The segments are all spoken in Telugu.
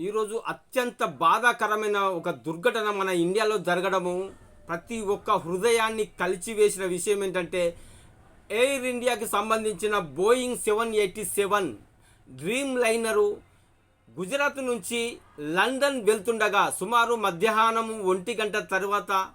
ఈరోజు అత్యంత బాధాకరమైన ఒక దుర్ఘటన మన ఇండియాలో జరగడము. ప్రతి ఒక్క హృదయాన్ని కలిచివేసిన విషయం ఏంటంటే ఎయిర్ ఇండియాకి సంబంధించిన Boeing seven eighty seven dreamliner Gujarat నుంచి లండన్ వెళ్తుండగా సుమారు మధ్యాహ్నం ఒంటి గంట తర్వాత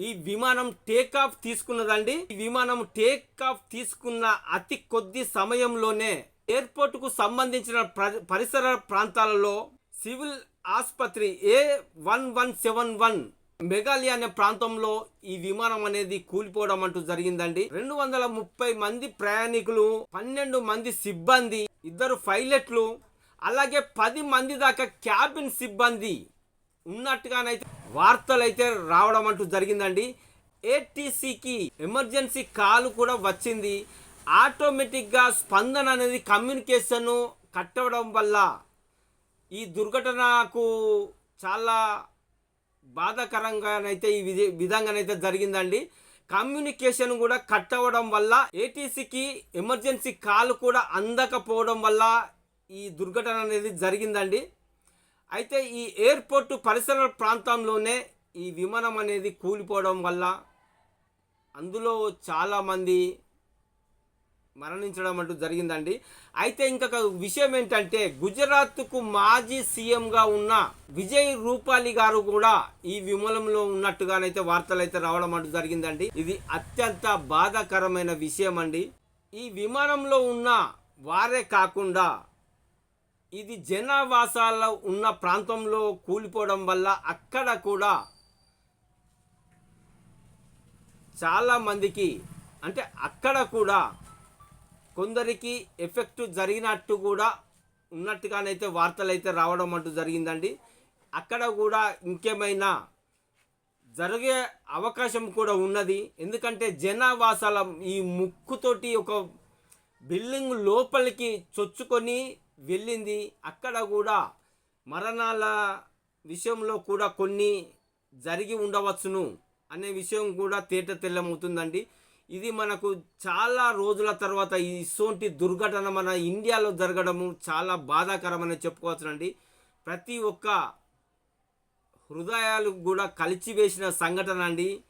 ఈ విమానం టేక్ ఆఫ్ తీసుకున్నదండి. ఈ విమానం టేక్ ఆఫ్ తీసుకున్న అతి కొద్ది సమయంలోనే ఎయిర్పోర్ట్కు సంబంధించిన ప్ర- పరిసర ప్రాంతాలలో సివిల్ ఆసుపత్రి A one one seven one మెగాలియా అనే ప్రాంతంలో ఈ విమానం అనేది కూలిపోవడం అంటూ జరిగిందండి. రెండు వందల ముప్పై మంది ప్రయాణికులు పన్నెండు మంది సిబ్బంది ఇద్దరు పైలట్లు అలాగే పది మంది దాకా క్యాబిన్ సిబ్బంది ఉన్నట్టుగానైతే వార్తలు అయితే రావడం అంటూ జరిగిందండి. ఏటీసీకి ఎమర్జెన్సీ కాల్ కూడా వచ్చింది. ఆటోమేటిక్గా స్పందన అనేది కమ్యూనికేషన్ కట్టవడం వల్ల ఈ దుర్ఘటనకు చాలా బాధాకరంగానైతే ఈ విధి విధంగానైతే జరిగిందండి. కమ్యూనికేషన్ కూడా కట్ అవ్వడం వల్ల ఏటీసీకి ఎమర్జెన్సీ కాల్ కూడా అందకపోవడం వల్ల ఈ దుర్ఘటన అనేది జరిగిందండి. అయితే ఈ ఎయిర్పోర్ట్ పరిసర ప్రాంతంలోనే ఈ విమానం అనేది కూలిపోవడం వల్ల అందులో చాలామంది మరణించడం అంటూ జరిగిందండి. అయితే ఇంకొక విషయం ఏంటంటే గుజరాత్కు మాజీ సీఎంగా ఉన్న విజయ్ రూపాలి గారు కూడా ఈ విమలంలో ఉన్నట్టుగానైతే వార్తలు అయితే రావడం అంటూ జరిగిందండి. ఇది అత్యంత బాధాకరమైన విషయం అండి. ఈ విమానంలో ఉన్న వారే కాకుండా ఇది జనావాసాల్లో ఉన్న ప్రాంతంలో కూలిపోవడం వల్ల అక్కడ కూడా చాలా మందికి అంటే అక్కడ కూడా కొందరికి ఎఫెక్ట్ జరిగినట్టు కూడా ఉన్నట్టుగానైతే వార్తలు అయితే రావడం అంటూ జరిగిందండి. అక్కడ కూడా ఇంకేమైనా జరిగే అవకాశం కూడా ఉన్నది. ఎందుకంటే జనావాసాల ఈ ముక్కుతోటి ఒక బిల్డింగ్ లోపలికి చొచ్చుకొని వెళ్ళింది. అక్కడ కూడా మరణాల విషయంలో కూడా కొన్ని జరిగి ఉండవచ్చును అనే విషయం కూడా తేట తెల్లమవుతుందండి. ఇది మనకు చాలా రోజుల తర్వాత ఇటువంటి ఇసోంటి దుర్ఘటన మన ఇండియాలో జరగడము చాలా బాధాకరమని చెప్పుకోవచ్చునండి ప్రతి ఒక్క హృదయాలు కూడా కలిచివేసిన సంఘటన అండి.